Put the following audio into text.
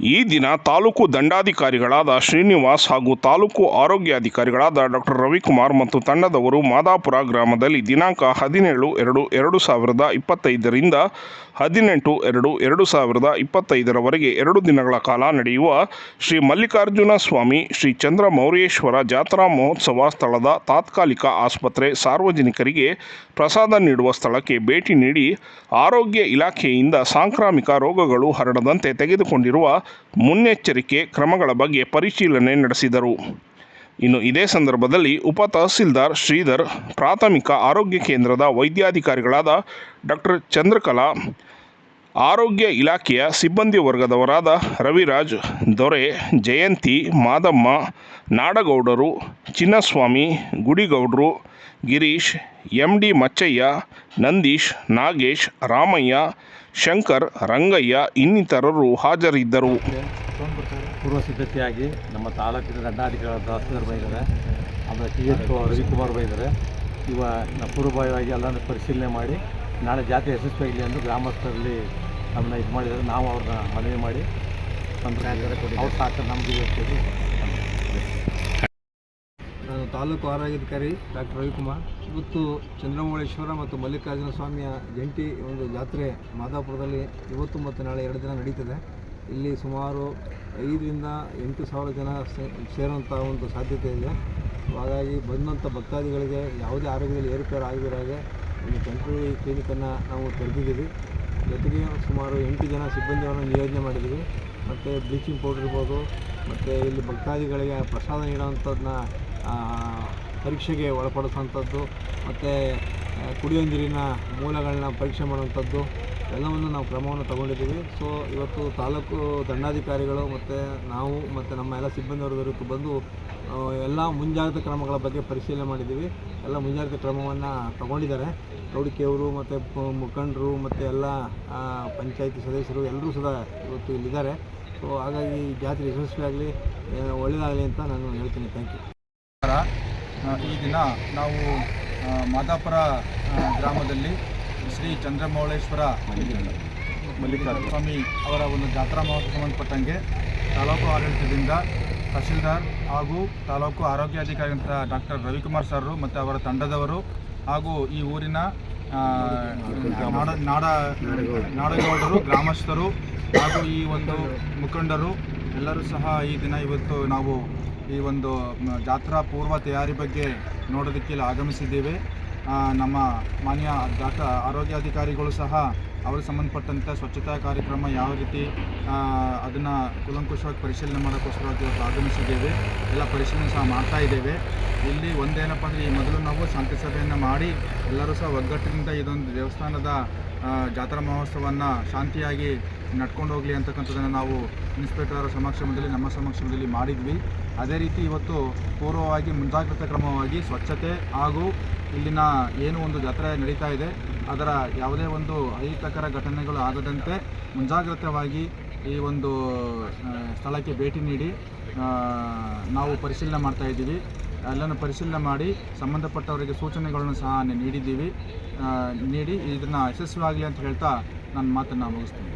ಈ ದಿನ ತಾಲೂಕು ದಂಡಾಧಿಕಾರಿಗಳಾದ ಶ್ರೀನಿವಾಸ್ ಹಾಗೂ ತಾಲೂಕು ಆರೋಗ್ಯಾಧಿಕಾರಿಗಳಾದ ಡಾಕ್ಟರ್ ರವಿಕುಮಾರ್ ಮತ್ತು ತಂಡದವರು ಮಾದಾಪುರ ಗ್ರಾಮದಲ್ಲಿ ದಿನಾಂಕ ಹದಿನೇಳು ಎರಡು ಎರಡು ಸಾವಿರದ ಇಪ್ಪತ್ತೈದರಿಂದ ಹದಿನೆಂಟು ಎರಡು ಎರಡು ಸಾವಿರದ ಇಪ್ಪತ್ತೈದರವರೆಗೆ ಎರಡು ದಿನಗಳ ಕಾಲ ನಡೆಯುವ ಶ್ರೀ ಮಲ್ಲಿಕಾರ್ಜುನ ಸ್ವಾಮಿ, ಶ್ರೀ ಚಂದ್ರ ಮೌರ್ಯೇಶ್ವರ ಜಾತ್ರಾ ಮಹೋತ್ಸವ ಸ್ಥಳದ ತಾತ್ಕಾಲಿಕ ಆಸ್ಪತ್ರೆ ಸಾರ್ವಜನಿಕರಿಗೆ ಪ್ರಸಾದ ನೀಡುವ ಸ್ಥಳಕ್ಕೆ ಭೇಟಿ ನೀಡಿ ಆರೋಗ್ಯ ಇಲಾಖೆಯಿಂದ ಸಾಂಕ್ರಾಮಿಕ ರೋಗಗಳು ಹರಡದಂತೆ ತೆಗೆದುಕೊಂಡಿರುವ ಮುನ್ನೆಚ್ಚರಿಕೆ ಕ್ರಮಗಳ ಬಗ್ಗೆ ಪರಿಶೀಲನೆ ನಡೆಸಿದರು. ಇನ್ನು ಇದೇ ಸಂದರ್ಭದಲ್ಲಿ ಉಪ ತಹಸೀಲ್ದಾರ್ ಶ್ರೀಧರ್, ಪ್ರಾಥಮಿಕ ಆರೋಗ್ಯ ಕೇಂದ್ರದ ವೈದ್ಯಾಧಿಕಾರಿಗಳಾದ ಡಾಕ್ಟರ್ ಚಂದ್ರಕಲಾ, ಆರೋಗ್ಯ ಇಲಾಖೆಯ ಸಿಬ್ಬಂದಿ ವರ್ಗದವರಾದ ರವಿರಾಜ್, ದೊರೆ, ಜಯಂತಿ, ಮಾದಮ್ಮ, ನಾಡಗೌಡರು, ಚಿನ್ನಸ್ವಾಮಿ, ಗುಡಿಗೌಡರು ಗಿರೀಶ್ ಎಂ ಡಿ ಮಚ್ಚಯ್ಯ ನಂದೀಶ್ ನಾಗೇಶ್ ರಾಮಯ್ಯ ಶಂಕರ್ ರಂಗಯ್ಯ ಇನ್ನಿತರರು ಹಾಜರಿದ್ದರು. ಪೂರ್ವ ಸಿದ್ಧತೆಯಾಗಿ ನಮ್ಮ ತಾಲೂಕಿನ ದಂಡಾಧಿಕಾರಿ ತಹಸೀಲ್ದಾರ್ ಬೈದಾರೆ. ಆಮೇಲೆ ಟಿ ಎಚ್ ರವಿಕುಮಾರ್ ಬೈದಾರೆ. ಇವ ಪೂರ್ವಭಾವಿಯಾಗಿ ಎಲ್ಲರನ್ನು ಪರಿಶೀಲನೆ ಮಾಡಿ ನಾಳೆ ಜಾತಿ ಯಶಸ್ವಿಯಾಗಲಿ ಎಂದು ಗ್ರಾಮಸ್ಥರಲ್ಲಿ ನಮ್ಮನ್ನ ಇದು ಮಾಡಿದರೆ. ನಾವು ಅವ್ರನ್ನ ಮನವಿ ಮಾಡಿ ಅವ್ರು ಸಾಕು ನಮಗೆ ತಾಲೂಕು ಆರೋಗ್ಯಾಧಿಕಾರಿ ಡಾಕ್ಟರ್ ರವಿಕುಮಾರ್. ಇವತ್ತು ಚಂದ್ರಮೌಳೇಶ್ವರ ಮತ್ತು ಮಲ್ಲಿಕಾರ್ಜುನ ಸ್ವಾಮಿಯ ಜಂಟಿ ಒಂದು ಜಾತ್ರೆ ಮಾದಾಪುರದಲ್ಲಿ ಇವತ್ತು ಮತ್ತು ನಾಳೆ ಎರಡು ದಿನ ನಡೀತದೆ. ಇಲ್ಲಿ ಸುಮಾರು ಐದರಿಂದ ಎಂಟು ಸಾವಿರ ಜನ ಸೇರುವಂಥ ಒಂದು ಸಾಧ್ಯತೆ ಇದೆ. ಹಾಗಾಗಿ ಬಂದಂಥ ಭಕ್ತಾದಿಗಳಿಗೆ ಯಾವುದೇ ಆರೋಗ್ಯದಲ್ಲಿ ಏರುಪೇರು ಆಗದಿರೋ ಹಾಗೆ ಒಂದು ಟೆಂಪ್ರರಿ ಕ್ಲಿನಿಕನ್ನು ನಾವು ತೆರೆದಿದ್ದೀವಿ. ಜೊತೆಗೆ ಸುಮಾರು ಎಂಟು ಜನ ಸಿಬ್ಬಂದಿಯನ್ನು ನಿಯೋಜನೆ ಮಾಡಿದ್ದೀವಿ ಮತ್ತು ಬ್ಲೀಚಿಂಗ್ ಪೌಡ್ರ್ ಇರ್ಬೋದು, ಮತ್ತು ಇಲ್ಲಿ ಭಕ್ತಾದಿಗಳಿಗೆ ಪ್ರಸಾದ ನೀಡುವಂಥದ್ದನ್ನ ಪರೀಕ್ಷೆಗೆ ಒಳಪಡಿಸುವಂಥದ್ದು, ಮತ್ತು ಕುಡಿಯೋ ನೀರಿನ ಮೂಲಗಳನ್ನ ಪರೀಕ್ಷೆ ಮಾಡುವಂಥದ್ದು ಎಲ್ಲವನ್ನು ನಾವು ಕ್ರಮವನ್ನು ತಗೊಂಡಿದ್ದೀವಿ. ಸೊ ಇವತ್ತು ತಾಲೂಕು ದಂಡಾಧಿಕಾರಿಗಳು ಮತ್ತು ನಾವು ಮತ್ತು ನಮ್ಮ ಎಲ್ಲ ಸಿಬ್ಬಂದಿ ವರ್ಗದವರು ಬಂದು ಎಲ್ಲ ಮುಂಜಾಗ್ರತಾ ಕ್ರಮಗಳ ಬಗ್ಗೆ ಪರಿಶೀಲನೆ ಮಾಡಿದ್ದೀವಿ. ಎಲ್ಲ ಮುಂಜಾಗ್ರತಾ ಕ್ರಮವನ್ನು ತಗೊಂಡಿದ್ದಾರೆ. ರೌಡಿಕೆಯವರು ಮತ್ತು ಮುಖಂಡರು ಮತ್ತು ಎಲ್ಲ ಪಂಚಾಯಿತಿ ಸದಸ್ಯರು ಎಲ್ಲರೂ ಸಹ ಇವತ್ತು ಇಲ್ಲಿದ್ದಾರೆ. ಸೊ ಹಾಗಾಗಿ ಈ ಜಾತ್ರೆ ಯಶಸ್ವಿಯಾಗಲಿ ಒಳ್ಳೆಯದಾಗಲಿ ಅಂತ ನಾನು ಹೇಳ್ತೀನಿ. ಥ್ಯಾಂಕ್ ಯು ಈ ದಿನ ನಾವು ಮಾದಾಪುರ ಗ್ರಾಮದಲ್ಲಿ ಶ್ರೀ ಚಂದ್ರಮೌಳೇಶ್ವರ ಮಲ್ಲಿಕಾರ್ಜುನ ಸ್ವಾಮಿ ಅವರ ಒಂದು ಜಾತ್ರಾ ಮಹೋತ್ಸವ ಸಂಬಂಧಪಟ್ಟಂಗೆ ತಾಲೂಕು ಆಡಳಿತದಿಂದ ತಹಸೀಲ್ದಾರ್ ಹಾಗೂ ತಾಲೂಕು ಆರೋಗ್ಯಾಧಿಕಾರಿ ಅಂತ ಡಾಕ್ಟರ್ ರವಿಕುಮಾರ್ ಸರ್ರು ಮತ್ತು ಅವರ ತಂಡದವರು ಹಾಗೂ ಈ ಊರಿನ ನಾಡ ನಾಡ, ನಾಡಗೌಡರು, ಗ್ರಾಮಸ್ಥರು ಹಾಗೂ ಈ ಒಂದು ಮುಖಂಡರು ಎಲ್ಲರೂ ಸಹ ಈ ದಿನ ಇವತ್ತು ನಾವು ಈ ಒಂದು ಜಾತ್ರಾ ಪೂರ್ವ ತಯಾರಿ ಬಗ್ಗೆ ನೋಡೋದಕ್ಕೆ ಇಲ್ಲಿ ಆಗಮಿಸಿದ್ದೇವೆ. ನಮ್ಮ ಮಾನ್ಯ ಡಾಕ್ಟರ್ ಆರೋಗ್ಯಾಧಿಕಾರಿಗಳು ಸಹ ಅವ್ರಿಗೆ ಸಂಬಂಧಪಟ್ಟಂಥ ಸ್ವಚ್ಛತಾ ಕಾರ್ಯಕ್ರಮ ಯಾವ ರೀತಿ ಅದನ್ನು ಕುಲಂಕುಷವಾಗಿ ಪರಿಶೀಲನೆ ಮಾಡೋಕ್ಕೋಸ್ಕರವಾಗಿ ಇವತ್ತು ಆಗಮಿಸಿದ್ದೇವೆ. ಎಲ್ಲ ಪರಿಶೀಲನೆ ಸಹ ಮಾಡ್ತಾ ಇದ್ದೇವೆ. ಇಲ್ಲಿ ಒಂದೇನಪ್ಪ ಅಂದರೆ ಈ ಮೊದಲು ನಾವು ಶಾಂತಿ ಸಭೆಯನ್ನು ಮಾಡಿ ಎಲ್ಲರೂ ಸಹ ಒಗ್ಗಟ್ಟಿನಿಂದ ಇದೊಂದು ದೇವಸ್ಥಾನದ ಜಾತ್ರಾ ಮಹೋತ್ಸವವನ್ನು ಶಾಂತಿಯಾಗಿ ನಡ್ಕೊಂಡು ಹೋಗಲಿ ಅಂತಕ್ಕಂಥದ್ದನ್ನು ನಾವು ಇನ್ಸ್ಪೆಕ್ಟರ್ ಸಮಕ್ಷಮದಲ್ಲಿ ನಮ್ಮ ಸಮಕ್ಷಮದಲ್ಲಿ ಮಾಡಿದ್ವಿ. ಅದೇ ರೀತಿ ಇವತ್ತು ಪೂರ್ವವಾಗಿ ಮುಂಜಾಗ್ರತಾ ಕ್ರಮವಾಗಿ ಸ್ವಚ್ಛತೆ ಹಾಗೂ ಇಲ್ಲಿನ ಏನು ಒಂದು ಜಾತ್ರೆ ನಡೀತಾ ಇದೆ, ಅದರ ಯಾವುದೇ ಒಂದು ಅಹಿತಕರ ಘಟನೆಗಳು ಆಗದಂತೆ ಮುಂಜಾಗ್ರತವಾಗಿ ಈ ಒಂದು ಸ್ಥಳಕ್ಕೆ ಭೇಟಿ ನೀಡಿ ನಾವು ಪರಿಶೀಲನೆ ಮಾಡ್ತಾ ಇದ್ದೀವಿ. ಎಲ್ಲನೂ ಪರಿಶೀಲನೆ ಮಾಡಿ ಸಂಬಂಧಪಟ್ಟವರಿಗೆ ಸೂಚನೆಗಳನ್ನು ಸಹ ನೀಡಿದ್ದೀವಿ. ನೀಡಿ ಇದನ್ನು ಯಶಸ್ವಿಯಾಗಲಿ ಅಂತ ಹೇಳ್ತಾ ನನ್ನ ಮಾತನ್ನು ಮುಗಿಸ್ತೀನಿ.